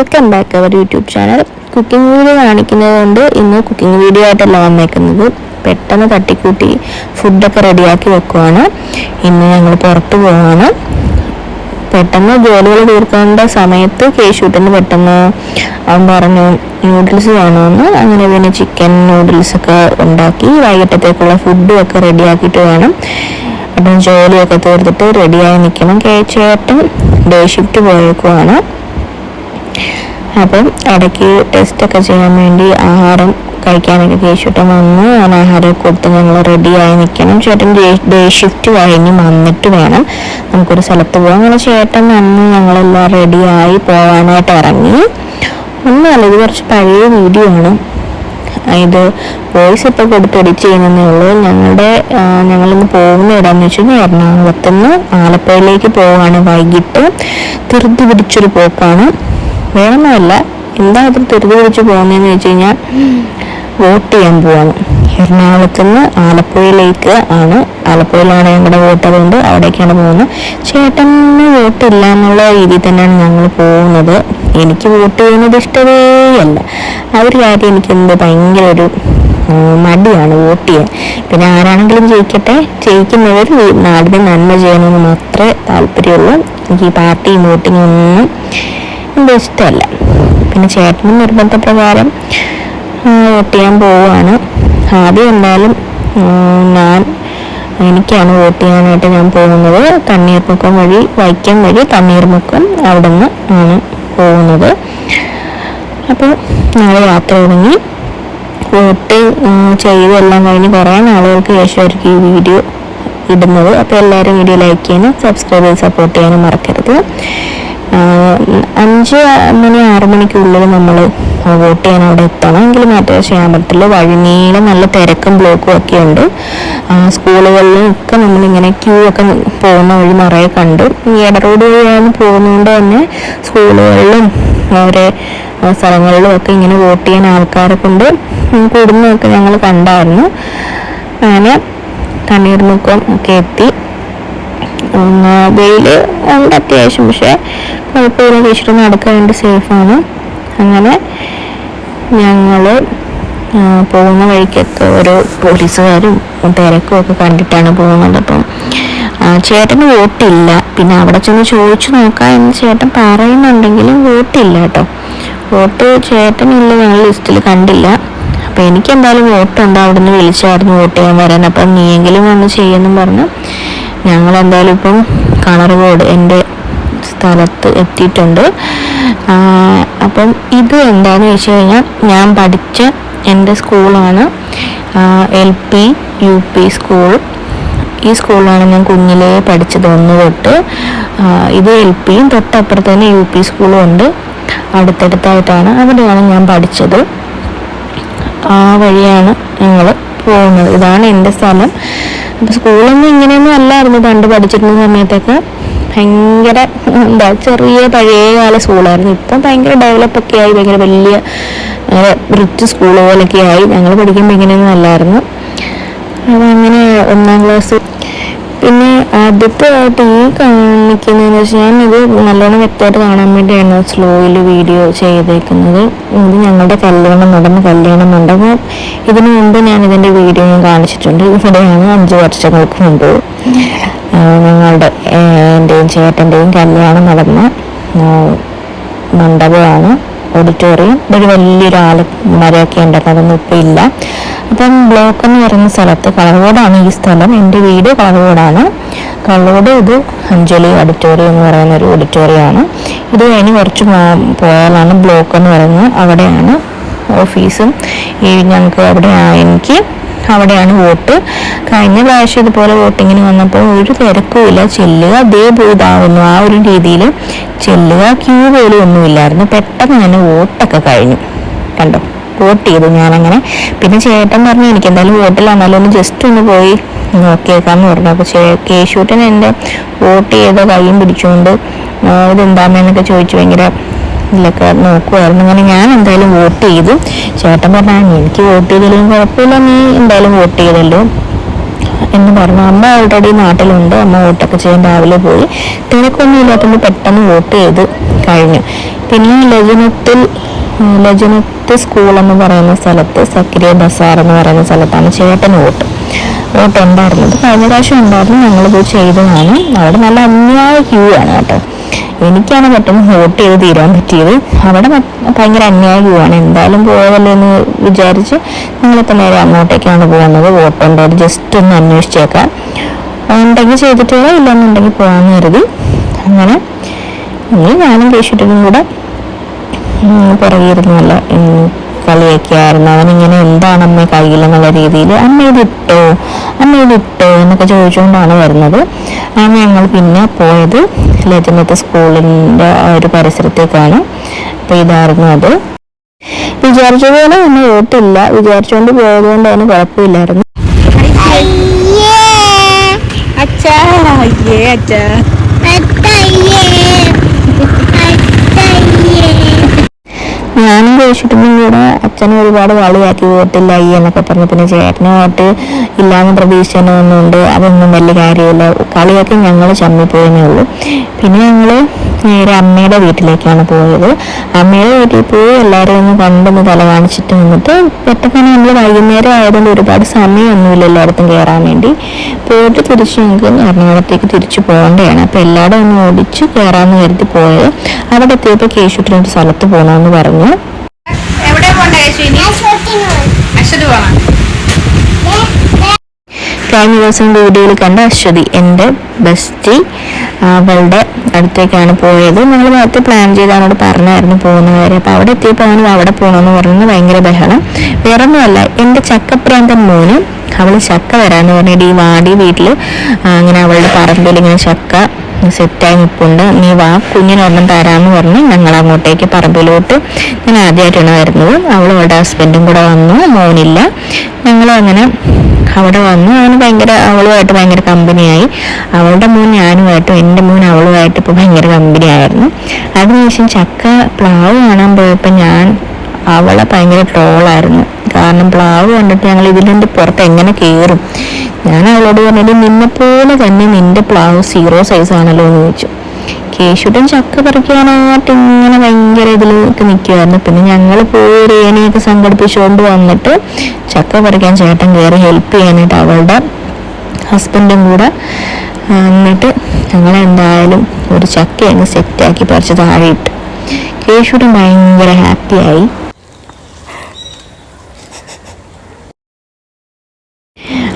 Welcome back our YouTube channel cooking video കാണിക്കുന്നത് കൊണ്ട് ഇന്ന് കുക്കിംഗ് വീഡിയോ ആയിട്ടല്ല വന്നേക്കുന്നത്. പെട്ടെന്ന് തട്ടിക്കൂട്ടി ഫുഡൊക്കെ റെഡിയാക്കി വെക്കുവാണ്. ഇന്ന് ഞങ്ങൾ പുറത്ത് പോവാണ്. പെട്ടെന്ന് ജോലികൾ തീർക്കേണ്ട സമയത്ത് കേശൂട്ടിന് പെട്ടെന്ന് അവൻ പറഞ്ഞു നൂഡിൽസ് വേണമെന്ന് അങ്ങനെ പിന്നെ ചിക്കൻ നൂഡിൽസ് ഒക്കെ ഉണ്ടാക്കി വൈകിട്ടത്തേക്കുള്ള ഫുഡും ഒക്കെ റെഡിയാക്കിയിട്ട് വേണം. അപ്പം ജോലിയൊക്കെ തീർത്തിട്ട് റെഡിയായി നിൽക്കണം കേ- ചേട്ടൻ ഡേ ഷിഫ്റ്റ് പോയേക്കുവാണ്. അപ്പം ഇടയ്ക്ക് ടെസ്റ്റ് ഒക്കെ ചെയ്യാൻ വേണ്ടി ആഹാരം കഴിക്കാനൊക്കെ കേശുട്ടൻ വന്ന്. ഞാൻ ആഹാരം കൊടുത്ത് ഞങ്ങൾ റെഡിയായി നിൽക്കണം. ചേട്ടൻ ഡേ ഷിഫ്റ്റ് കഴിഞ്ഞ് വന്നിട്ട് വേണം നമുക്കൊരു സ്ഥലത്ത് പോകാം അങ്ങനെ ചേട്ടൻ വന്ന് ഞങ്ങളെല്ലാം റെഡിയായി പോകാനായിട്ട് ഇറങ്ങി. ഒന്നുമല്ല ഇത് കുറച്ച് പഴയ വീഡിയോ ആണ്. ഇത് വോയിസ് ഇപ്പോൾ കൊടുത്ത് എഡിറ്റ് ചെയ്യുന്നതേ ഉള്ളൂ. ഞങ്ങളുടെ ഞങ്ങളിന്ന് പോകുന്ന ഇടാന്ന് വെച്ച് കഴിഞ്ഞാൽ എറണാകുളത്ത് നിന്ന് ആലപ്പുഴയിലേക്ക് പോവുകയാണ് വൈകിട്ട്. ധൃതി പിടിച്ചൊരു പോക്കാണ്. വേറൊന്നുമല്ല. എന്താ ഇത് തെരുതി പിടിച്ച് പോകുന്നതെന്ന് വെച്ച് കഴിഞ്ഞാൽ വോട്ട് ചെയ്യാൻ പോവാണ്. എറണാകുളത്ത് നിന്ന് ആലപ്പുഴയിലേക്ക് ആണ്. ആലപ്പുഴയിലാണ് ഞങ്ങളുടെ വോട്ട്. അതുകൊണ്ട് അവിടേക്കാണ് പോകുന്നത്. ചേട്ടന് വോട്ടില്ല എന്നുള്ള രീതിയിൽ തന്നെയാണ് ഞങ്ങൾ പോകുന്നത്. എനിക്ക് വോട്ട് ചെയ്യുന്നത് ഇഷ്ടമേ അല്ല. ആ ഒരു കാര്യം എനിക്ക് എന്തോ ഭയങ്കര ഒരു മടിയാണ് വോട്ട് ചെയ്യാൻ. പിന്നെ ആരാണെങ്കിലും ജയിക്കട്ടെ. ജയിക്കുന്നവർ നാടിന് നന്മ ചെയ്യണമെന്ന് മാത്രമേ താല്പര്യമുള്ളൂ. എനിക്ക് ഈ പാർട്ടിയും വോട്ടിങ്ങും എന്തോ ഇഷ്ടമല്ല. പിന്നെ ചേട്ടനും നിർബന്ധപ്രകാരം വോട്ട് ചെയ്യാൻ പോവുകയാണ്. ആദ്യം എന്തായാലും ഞാൻ എനിക്കാണ് വോട്ട് ചെയ്യാനായിട്ട് ഞാൻ പോകുന്നത്. തണ്ണീർമുക്കം വഴി വൈക്കം വഴി തണ്ണീർമുക്കം അവിടെ നിന്ന് ആണ് പോകുന്നത്. അപ്പോൾ ഞങ്ങൾ യാത്ര തുടങ്ങി. വോട്ട് ചെയ്ത് എല്ലാം കഴിഞ്ഞ് കുറേ നാളുകൾക്ക് ശേഷമായിരിക്കും ഈ വീഡിയോ ഇടുന്നത്. അപ്പോൾ എല്ലാവരും വീഡിയോ ലൈക്ക് ചെയ്യാനും സബ്സ്ക്രൈബ് ചെയ്ത് സപ്പോർട്ട് ചെയ്യാനും മറക്കരുത്. അഞ്ച് മണി ആറ് മണിക്കുള്ളിൽ നമ്മൾ വോട്ട് ചെയ്യാൻ അവിടെ എത്തണം. മാറ്റം ചെയ്യാൻ പറ്റില്ല വഴിനീളം നല്ല തിരക്കും ബ്ലോക്കും ഒക്കെ ഉണ്ട്. സ്കൂളുകളിലൊക്കെ നമ്മളിങ്ങനെ ക്യൂ ഒക്കെ പോകുന്ന വഴി നിറയെ കണ്ടു. ഈ ഇട റോഡ് വഴിയാണ് പോകുന്നതുകൊണ്ട് തന്നെ സ്കൂളുകളിലും ആഹ് സ്ഥലങ്ങളിലും ഒക്കെ ഇങ്ങനെ വോട്ട് ചെയ്യാൻ ആൾക്കാരെ കൊണ്ട് കൂടുന്നതൊക്കെ ഞങ്ങൾ കണ്ടായിരുന്നു. അങ്ങനെ കണ്ണീർമുക്കം ഒക്കെ എത്തി. വെയിൽ ഉണ്ട് അത്യാവശ്യം പക്ഷേ കുഴപ്പമില്ല. ടീച്ചർ നടക്കാൻ വേണ്ടി സേഫാണ്. അങ്ങനെ ഞങ്ങൾ പോകുന്ന വഴിക്കൊക്കെ ഒരു പോലീസുകാരും തിരക്കും ഒക്കെ കണ്ടിട്ടാണ് പോകുന്നത്. അപ്പം ചേട്ടന് വോട്ടില്ല. പിന്നെ അവിടെ ചെന്ന് ചോദിച്ചു നോക്കാം എന്ന് ചേട്ടൻ പറയുന്നുണ്ടെങ്കിലും വോട്ടില്ല കേട്ടോ. വോട്ട് ചേട്ടനില്ല ഞങ്ങൾ ലിസ്റ്റിൽ കണ്ടില്ല. അപ്പം എനിക്ക് എന്തായാലും വോട്ടുണ്ട് അവിടെ നിന്ന് വിളിച്ചായിരുന്നു വോട്ട് ചെയ്യാൻ വരാൻ. അപ്പം നീയെങ്കിലും വന്ന് ചെയ്യുമെന്നും പറഞ്ഞ്. ഞങ്ങൾ എന്തായാലും ഇപ്പം കളർകോട് എന്റെ സ്ഥലത്ത് എത്തിയിട്ടുണ്ട്. അപ്പം ഇത് എന്താണെന്ന് വെച്ച് കഴിഞ്ഞാൽ ഞാൻ പഠിച്ച എന്റെ സ്കൂളാണ് L P U P school. ഈ സ്കൂളിലാണ് ഞാൻ കുഞ്ഞിലേ പഠിച്ചത് ഒന്ന് തൊട്ട്. ഇത് എൽ പിയും തൊട്ടപ്പുറത്ത് തന്നെ യു പി സ്കൂളും ഉണ്ട്. അടുത്തടുത്തായിട്ടാണ് അവിടെയാണ് ഞാൻ പഠിച്ചത്. ആ വഴിയാണ് ഞങ്ങൾ പോകുന്നത്. ഇതാണ് എന്റെ സ്ഥലം. സ്കൂളൊന്നും ഇങ്ങനെയൊന്നും അല്ലായിരുന്നു. പണ്ട് പഠിച്ചിരുന്ന സമയത്തൊക്കെ ഭയങ്കര എന്താ ചെറിയ പഴയകാല സ്കൂളായിരുന്നു. ഇപ്പം ഭയങ്കര ഡെവലപ്പൊക്കെ ആയി ഭയങ്കര വലിയ റിച്ച് സ്കൂൾ ആയി. ഞങ്ങൾ പഠിക്കുമ്പോൾ ഇങ്ങനെയൊന്നും അല്ലായിരുന്നു. അതങ്ങനെ ഒന്നാം ക്ലാസ് പിന്നെ ആദ്യത്തെ ആയിട്ട് ഈ കാണിക്കുന്നതെന്ന് വെച്ചാൽ ഞാൻ ഇത് നല്ലോണം വ്യക്തമായിട്ട് കാണാൻ വേണ്ടിയാണ് സ്ലോയിൽ വീഡിയോ ചെയ്തേക്കുന്നത്. ഇത് ഞങ്ങളുടെ കല്യാണം നടന്ന കല്യാണം മണ്ഡപം. ഇതിനു മുമ്പ് ഞാൻ ഇതിന്റെ വീഡിയോ ഞാൻ കാണിച്ചിട്ടുണ്ട്. ഇവിടെയാണ് അഞ്ച് വർഷങ്ങൾക്ക് മുമ്പ് ഞങ്ങളുടെ എന്റെയും ചേട്ടന്റെയും കല്യാണം നടന്ന മണ്ഡപമാണ്. ഓഡിറ്റോറിയം ഒരു വലിയൊരു ആലമരമൊക്കെ ഉണ്ടായിരുന്നു അതൊന്നും ഇപ്പം ഇല്ല. അപ്പം ബ്ലോക്ക് എന്ന് പറയുന്ന സ്ഥലത്ത് കളർകോടാണ് ഈ സ്ഥലം. എന്റെ വീട് കളർകോടാണ് കളർകോട് ഇത് അഞ്ജലി ഓഡിറ്റോറിയം എന്ന് പറയുന്ന ഒരു ഓഡിറ്റോറിയമാണ് ഇത് കഴിഞ്ഞ് കുറച്ച് പോയാലാണ് ബ്ലോക്ക് എന്ന് പറയുന്നത്. അവിടെയാണ് ഓഫീസും ഈ ഞങ്ങൾക്ക് അവിടെയാണ് എനിക്ക് അവിടെയാണ് വോട്ട്. കഴിഞ്ഞ പ്രാവശ്യം ഇതുപോലെ വോട്ടിങ്ങിന് വന്നപ്പോൾ ഒരു തിരക്കുമില്ല ചെല്ലുക അതേ ഇതാവുന്നു ആ ഒരു രീതിയിൽ ചെല്ലുക ക്യൂ പോലും ഒന്നുമില്ലായിരുന്നു. പെട്ടെന്ന് തന്നെ വോട്ടൊക്കെ കഴിഞ്ഞു. കണ്ടോ? വോട്ട് ചെയ്തു ഞാനങ്ങനെ. പിന്നെ ചേട്ടൻ പറഞ്ഞു എനിക്ക് എന്തായാലും വോട്ടിലാണല്ലോ ഒന്ന് ജസ്റ്റ് ഒന്ന് പോയി നോക്കിയേക്കാന്ന് പറഞ്ഞു. അപ്പോൾ ചേ കേശൂട്ടൻ എന്റെ വോട്ട് ചെയ്ത കൈയും പിടിച്ചുകൊണ്ട് ഇതെന്താണെന്നൊക്കെ ചോദിച്ചു. ഭയങ്കര ഇതിലൊക്കെ നോക്കുമായിരുന്നു അങ്ങനെ ഞാൻ എന്തായാലും വോട്ട് ചെയ്തു. ചേട്ടൻ പറഞ്ഞാൽ എനിക്ക് വോട്ട് ചെയ്തില്ലെങ്കിൽ കുഴപ്പമില്ല നീ എന്തായാലും വോട്ട് ചെയ്തല്ലോ. എന്ന് പറഞ്ഞു. അമ്മ ഓൾറെഡി നാട്ടിലുണ്ട്. അമ്മ വോട്ടൊക്കെ ചെയ്യാൻ രാവിലെ പോയി. തിരക്കൊന്നും പെട്ടെന്ന് വോട്ട് ചെയ്ത് കഴിഞ്ഞു. പിന്നെ ലജനത്തിൽ ലജനത്ത് സ്കൂൾ എന്ന് പറയുന്ന സ്ഥലത്ത് സക്രിയ ബസാർ എന്ന് പറയുന്ന സ്ഥലത്താണ് ചേട്ടൻ വോട്ട്. വോട്ട് ഉണ്ടായിരുന്നത് കഴിഞ്ഞ പ്രാവശ്യം ഉണ്ടായിരുന്നു. ഞങ്ങൾ പോയി ചെയ്തതാണ്. അവിടെ നല്ല അന്യായ ക്യൂ ആണ് കേട്ടോ. എനിക്കാണ് പെട്ടെന്ന് വോട്ട് ചെയ്ത് തീരാൻ പറ്റിയത്. അവിടെ ഭയങ്കര അന്യായ ആണ് എന്തായാലും പോയതല്ലേ എന്ന് വിചാരിച്ച് നിങ്ങളിപ്പോൾ നേരെ അങ്ങോട്ടേക്കാണ് പോകുന്നത്. വോട്ടുണ്ടോ ജസ്റ്റ് ഒന്ന് അന്വേഷിച്ചേക്കാം. ഉണ്ടെങ്കിൽ ചെയ്തിട്ടില്ല ഇല്ലെന്നുണ്ടെങ്കിൽ പോകാമെന്ന് കരുതി. അങ്ങനെ ഇനി ഞാനും കേശുട്ടിനും കൂടെ പുറകിരുന്ന് നല്ല അവൻ ഇങ്ങനെ എന്താണ് അമ്മ കയ്യിലെന്നുള്ള രീതിയിൽ അമ്മ ഇതിട്ടോ അമ്മ ഇതിട്ടോ എന്നൊക്കെ ചോദിച്ചുകൊണ്ടാണ് വരുന്നത്. ഞങ്ങൾ പിന്നെ പോയത്. ലജനത്തെ സ്കൂളിന്റെ ഒരു പരിസരത്തേക്കാണ്. അപ്പോൾ ഇതായിരുന്നു അത്. വിചാരിച്ച പോലെ ഒന്നും കേട്ടില്ല വിചാരിച്ചുകൊണ്ട് പോയത് കൊണ്ട് അതിന് കുഴപ്പമില്ലായിരുന്നു. അച്ഛാ അയ്യേ അച്ഛാ ഞാനും കൂടെ അച്ഛനെ ഒരുപാട് കളിയാക്കി വോട്ടില്ല ഈ എന്നൊക്കെ പറഞ്ഞു. പിന്നെ ചേട്ടനുമായിട്ട് ഇല്ലാന്ന് പ്രതീക്ഷിച്ചതുകൊണ്ട് അതൊന്നും വലിയ കാര്യമില്ല. കളിയൊക്കെ ഞങ്ങൾ ചമ്മിപ്പോയെന്നേ ഉള്ളൂ. പിന്നെ ഞങ്ങൾ നേരെ അമ്മയുടെ വീട്ടിലേക്കാണ് പോയത്. അമ്മയുടെ വീട്ടിൽ പോയി എല്ലാവരും ഒന്ന് കണ്ടൊന്ന് തല കാണിച്ചിട്ട് വന്നിട്ട് പെട്ടെന്ന് നമ്മൾ വൈകുന്നേരം ആയതുകൊണ്ട് ഒരുപാട് സമയമൊന്നുമില്ല എല്ലായിടത്തും കയറാൻ വേണ്ടി. പോയിട്ട് തിരിച്ച് ഞങ്ങൾക്ക് എറണാകുളത്തേക്ക് തിരിച്ചു പോകേണ്ടതാണ്. അപ്പോൾ എല്ലാവരും ഒന്ന് ഓടിച്ച് കയറാമെന്ന് കരുതി പോയത്. അവിടെ എത്തിയപ്പോൾ കേശുട്ടിനൊരു സ്ഥലത്ത് പോകണമെന്ന് പറഞ്ഞു എവിടെ പോണ്ട യേശു ഇനി അശ്വതി പോണം കഴിഞ്ഞ ദിവസം വീഡിയോയിൽ കണ്ട അശ്വതി എന്റെ ബെസ്റ്റി അവളുടെ അടുത്തേക്കാണ് പോയത്. ഞങ്ങൾ നേരത്തെ പ്ലാൻ ചെയ്ത് അവനോട് പറഞ്ഞായിരുന്നു പോകുന്ന കാര്യം. അപ്പോൾ അവിടെ എത്തിയപ്പോൾ അവന് അവിടെ പോകണമെന്ന് പറഞ്ഞത് ഭയങ്കര ബഹളം. വേറൊന്നുമല്ല എന്റെ ചക്കപ്രാന്തൻ മോന് അവൾ ചക്ക വരാമെന്ന് പറഞ്ഞിട്ട് ഈ വാടി വീട്ടിൽ അങ്ങനെ അവളുടെ പറമ്പിൽ ഇങ്ങനെ ചക്ക സെറ്റായി നിൽപ്പുണ്ട് നീ വാ കുഞ്ഞിനൊരെണ്ണം തരാമെന്ന് പറഞ്ഞ്. ഞങ്ങൾ അങ്ങോട്ടേക്ക് പറമ്പിലോട്ട്. ഞാൻ ആദ്യമായിട്ടാണ് വരുന്നത്. അവളും അവളുടെ ഹസ്ബൻഡും കൂടെ വന്നു. മോനില്ല. ഞങ്ങൾ അങ്ങനെ അവിടെ വന്നു. അവന് ഭയങ്കര അവളുമായിട്ട് ഭയങ്കര കമ്പനിയായി അവളുടെ മോൻ ഞാനുമായിട്ടും എന്റെ മോൻ അവളുമായിട്ട് ഇപ്പോൾ ഭയങ്കര കമ്പനിയായിരുന്നു അതിനുശേഷം ചക്ക പ്ലാവ് കാണാൻ പോയപ്പോൾ ഞാൻ അവളെ ഭയങ്കര ട്രോളായിരുന്നു. കാരണം പ്ലാവ് കണ്ടിട്ട് ഞങ്ങൾ ഇതിന്റെ പുറത്ത് എങ്ങനെ കയറും? ഞാൻ അവളോട് പറഞ്ഞിട്ട് നിന്നെപ്പോലെ തന്നെ നിന്റെ പ്ലാവ് സീറോ സൈസ് ആണല്ലോ എന്ന് ചോദിച്ചു. കേശുടൻ ചക്ക പറിക്കാനായിട്ട് ഇങ്ങനെ ഭയങ്കര ഇതിലേക്ക് നിൽക്കുമായിരുന്നു പിന്നെ ഞങ്ങൾ പോയി ഒരു സംഘടിപ്പിച്ചുകൊണ്ട് വന്നിട്ട് ചക്ക പറിക്കാൻ ചേട്ടൻ കയറി ഹെൽപ്പ് ചെയ്യാനായിട്ട് അവളുടെ ഹസ്ബൻഡും കൂടെ എന്നിട്ട് ഞങ്ങൾ എന്തായാലും ഒരു ചക്ക അങ്ങ് സെറ്റാക്കി പറിച്ച് താഴെ ഇട്ടു. കേശുടൻ ഭയങ്കര ഹാപ്പിയായി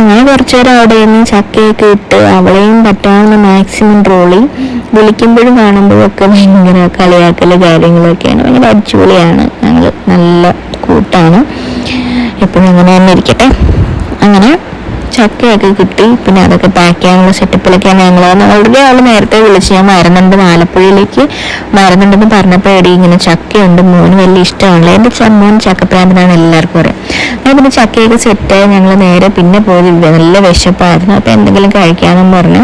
അങ്ങനെ കുറച്ചു നേരം അവിടെ നിന്ന് ചക്കയൊക്കെ ഇട്ട് അവളെയും പറ്റാവുന്ന മാക്സിമം ട്രോളി വിളിക്കുമ്പോഴും കാണുമ്പോഴും ഒക്കെ ഭയങ്കര കളിയാക്കൽ കാര്യങ്ങളൊക്കെയാണ്. ഭയങ്കര അടിച്ചുപൊളിയാണ്. ഞങ്ങൾ നല്ല കൂട്ടാണ്. എപ്പോഴും അങ്ങനെ തന്നെ ഇരിക്കട്ടെ. അങ്ങനെ ചക്കയൊക്കെ കിട്ടി. പിന്നെ അതൊക്കെ പാക്ക് ചെയ്യാനുള്ള സെറ്റപ്പിലൊക്കെയാണ് ഞങ്ങൾ ഓൾറെഡി അവൾ നേരത്തെ വിളിച്ച് ഞാൻ മരുന്നുണ്ട് ആലപ്പുഴയിലേക്ക് മരുന്നുണ്ടെന്ന് പറഞ്ഞപ്പോൾ എടി ഇങ്ങനെ ചക്കയുണ്ട്. മോന് വലിയ ഇഷ്ടമാണല്ലോ. എന്റെ മോൻ ചക്കപ്രാന്തനാണ് എല്ലാവർക്കും അറിയാം. അങ്ങനെ പിന്നെ ചക്കയൊക്കെ സെറ്റായി ഞങ്ങൾ നേരെ പിന്നെ പോയി നല്ല വിശപ്പായിരുന്നു. അപ്പോൾ എന്തെങ്കിലും കഴിക്കാമെന്നും പറഞ്ഞു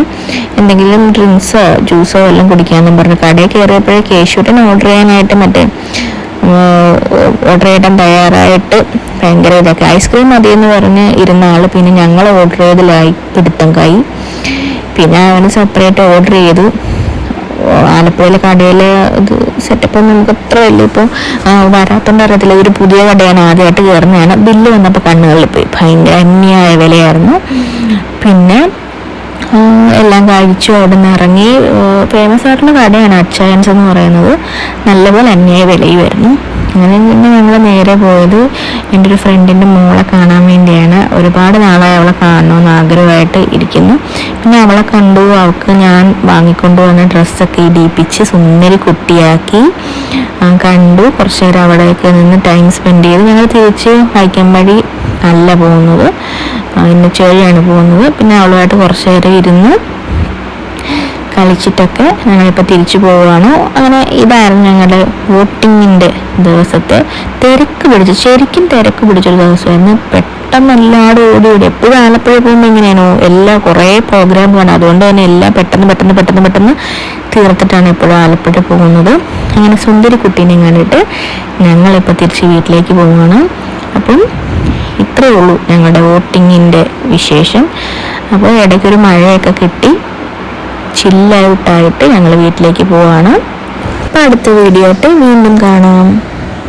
എന്തെങ്കിലും ഡ്രിങ്ക്സോ ജ്യൂസോ എല്ലാം കുടിക്കാമെന്നും പറഞ്ഞു കടയിൽ കയറിയപ്പോഴേ കേശുട്ടൻ ഓർഡർ ചെയ്യാനായിട്ട് മറ്റേ ഓർഡർ ചെയ്യാൻ തയ്യാറായിട്ട് ഭയങ്കര ഇതൊക്കെ. ഐസ്ക്രീം മതി എന്ന് പറഞ്ഞ് ഇരുന്ന ആൾ പിന്നെ ഞങ്ങൾ ഓർഡർ ചെയ്തതിലായി പിടുത്തം കൈ പിന്നെ അവന് സെപ്പറേറ്റ് ഓർഡർ ചെയ്തു. ആലപ്പുഴയിലെ കടയിലെ ഇത് സെറ്റപ്പ് നമുക്ക് അത്ര വലിയ ഇപ്പോൾ വരാത്തോണ്ട് അറിയത്തില്ല. ഒരു പുതിയ കടയാണ്. ആദ്യമായിട്ട് കയറുന്നതാണ് ബില്ല് വന്നപ്പോൾ കണ്ണുകളിൽ പോയി. ഭയങ്കര അന്യായ വിലയായിരുന്നു. പിന്നെ എല്ലാം കഴിച്ചു അവിടെ നിന്ന് ഇറങ്ങി. ഫേമസ് ആയിട്ടുള്ള കടയാണ് അച്ചായൻസ് എന്ന് പറയുന്നത്. നല്ലപോലെ അന്യായ വിലയുമായിരുന്നു അങ്ങനെ പിന്നെ ഞങ്ങൾ നേരെ പോയത് എന്റെ ഒരു ഫ്രണ്ടിന്റെ മോളെ കാണാൻ വേണ്ടിയാണ്. ഒരുപാട് നാളായി അവളെ കാണണമെന്ന് ആഗ്രഹമായിട്ട് ഇരിക്കുന്നു. പിന്നെ അവളെ കണ്ടു. അവൾക്ക് ഞാൻ വാങ്ങിക്കൊണ്ടു വന്ന ഡ്രസ്സൊക്കെ ഇടിയിപ്പിച്ച് സുന്ദരി കുട്ടിയാക്കി കണ്ടു. കുറച്ച് നേരം അവിടെയൊക്കെ നിന്ന് ടൈം സ്പെൻഡ് ചെയ്ത്. ഞങ്ങൾ തിരിച്ച് വൈക്കമ്പടി അല്ല പോകുന്നത്. ഇന്ന് ചെറിയാണ് പോകുന്നത്. പിന്നെ അവളുമായിട്ട് കുറച്ച് നേരം ഇരുന്ന് കളിച്ചിട്ടൊക്കെ ഞങ്ങളിപ്പോൾ തിരിച്ചു പോവുകയാണ്. അങ്ങനെ ഇതായിരുന്നു ഞങ്ങളുടെ വോട്ടിങ്ങിന്റെ ദിവസത്തെ തിരക്ക് പിടിച്ച് ശരിക്കും തിരക്ക് പിടിച്ചൊരു ദിവസമായിരുന്നു. പെട്ടെന്ന് എല്ലാവരും ഓടി ഓടി. എപ്പോഴും ആലപ്പുഴ പോകുമ്പോൾ എങ്ങനെയാണോ എല്ലാ കുറേ പ്രോഗ്രാം കാണും അതുകൊണ്ട് തന്നെ എല്ലാം പെട്ടെന്ന് പെട്ടെന്ന് പെട്ടെന്ന് പെട്ടെന്ന് തീർത്തിട്ടാണ് എപ്പോഴും ആലപ്പുഴ പോകുന്നത്. അങ്ങനെ സുന്ദരി കുട്ടീനെ കണ്ടിട്ട് ഞങ്ങളിപ്പോൾ തിരിച്ച് വീട്ടിലേക്ക് പോവുകയാണ്. അപ്പം ഇത്രയേ ഉള്ളൂ ഞങ്ങളുടെ വോട്ടിങ്ങിന്റെ വിശേഷം. അപ്പോൾ ഇടയ്ക്കൊരു മഴയൊക്കെ കിട്ടി. ചില്ലൗട്ടായിട്ട് ഞങ്ങൾ വീട്ടിലേക്ക് പോവാണ് അപ്പോൾ അടുത്ത വീഡിയോ ആയിട്ട് വീണ്ടും കാണാം.